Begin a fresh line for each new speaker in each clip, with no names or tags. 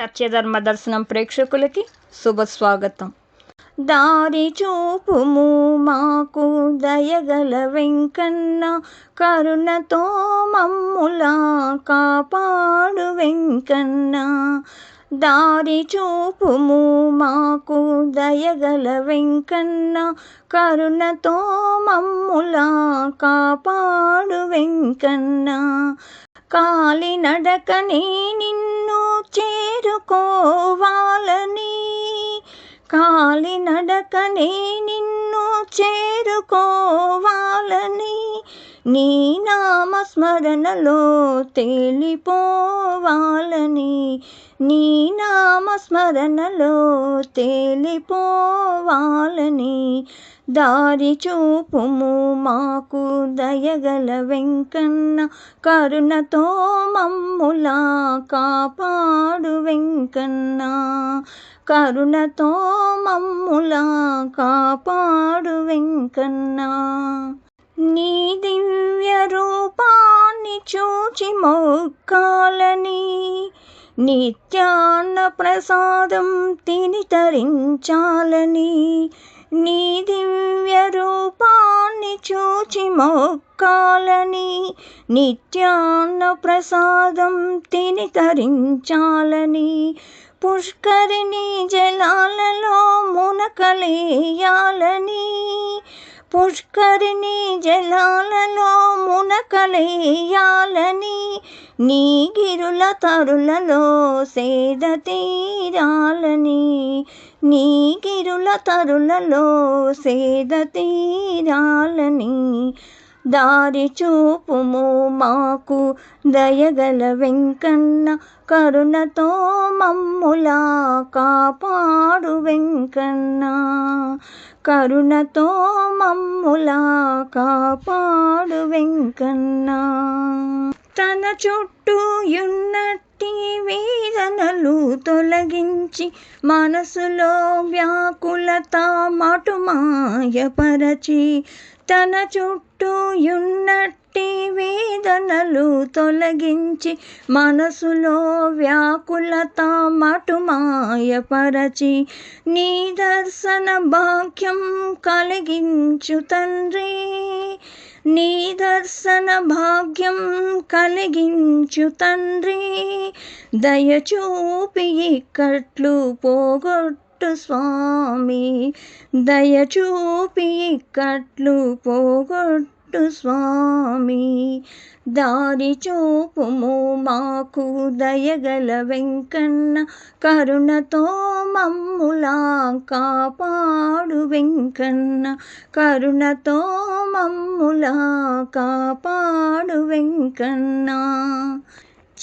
సత్యధర్మ దర్శనం ప్రేక్షకులకి శుభస్వాగతం. దారి చూపుము మాకు దయగల వెంకన్న కరుణతో మమ్ములా కాపాడు వెంకన్న. దారి చూపుము మాకు దయగల వెంకన్న కరుణతో మమ్ములా కాపాడు వెంకన్న. కాలి నడకనే నిన్ను చేరుకోవాలని. కాలి నడకనే నిన్ను చేరుకోవాలని. నీ నామస్మరణలో తేలిపోవాలని. నీ నామస్మరణలో తేలిపోవాలని. దారి చూపుము మాకు దయగల వెంకన్న కరుణతో మమ్ములా కాపాడు వెంకన్న. కరుణతో మమ్ములా కాపాడు వెంకన్న. నీ దివ్య రూపాన్ని చూచి మొక్కాలని నిత్యాన్న ప్రసాదం తిని తరించాలని నీ దివ్య రూపాన్ని చూచి మొక్కాలని నిత్యాన్న ప్రసాదం తిని తరించాలని. పుష్కరిణి జలాలలో మునకలేయాలని. పుష్కరిణి జలాలలో మునకలేయాలని. నీ గిరుల తరులలో సేద తీరాలని. నీ గిరుల తరులలో సేద తీరాలని దారి చూపుము మాకు దయగల వెంకన్న కరుణతో మమ్ములా కాపాడు వెంకన్న కరుణతో మమ్ములా కాపాడు వెంకన్న తన చుట్టూ యున్నట్టి వేదనలు తొలగించి మనసులో వ్యాకులత మాటు మాయపరచి తన చుట్టూ ఉన్నట్టి వేదనలు తొలగించి మనసులో వ్యాకులత మాటు మాయపరచి నీ దర్శన భాగ్యం కలిగించు తండ్రి. నీ దర్శన భాగ్యం కలిగించు తండ్రి. దయచూపి ఇక్కట్లు పోగొట్టు స్వామి. దయచూపి ఇక్కట్లు పోగొట్టు స్వామి. దారి చూపుము మాకు దయగల వెంకన్న కరుణతో మమ్ములా కాపా వెంకన్న కరుణతో మమ్ములా కాపాడు వెంకన్న.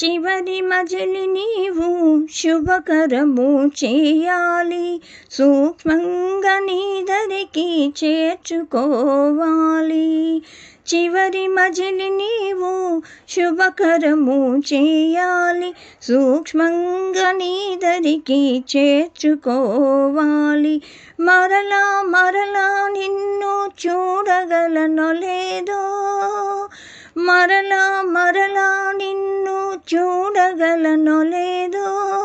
చివరి మజిలి నీవు శుభకరము చేయాలి. సూక్ష్మంగా నీదరికి చేర్చుకోవాలి. చివరి మజిలి నీవు శుభకరము చేయాలి. సూక్ష్మంగా నీదరికి చేర్చుకోవాలి. మరలా మరలా నిన్ను చూడగలను లేదో? మరలా మరలా నిన్ను చూడగలను లేదో?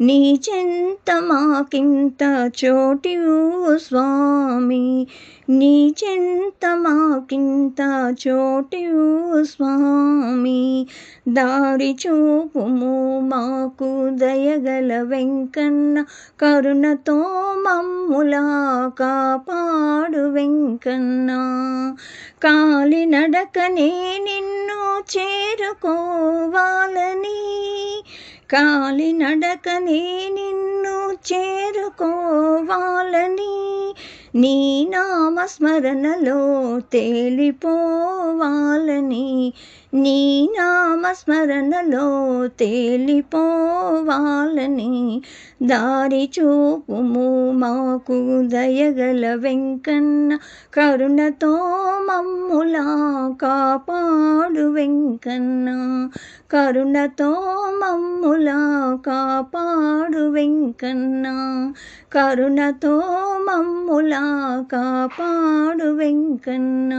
నీ చింత మాకింత చోటివు స్వామి. నీ చెంత మాకింత చోటు స్వామి. దారి చూపుము మాకు దయగల వెంకన్న. కరుణతో మమ్ములా కాపాడు వెంకన్న. కాలి నడకనే నిన్ను చేరుకోవాలని. కాలి నడకనే నిన్ను చేరుకోవాలని. నీ నామస్మరణలో తేలిపోవాలని నీ నామస్మరణలో తేలిపోవాలని దారి చూపుము మాకు దయగల వెంకన్న కరుణతో మమ్ములా కాపాడు వెంకన్న కరుణతో మమ్ములా కాపాడు వెంకన్న కరుణతో మమ్ములా కాపాడు వెంకన్న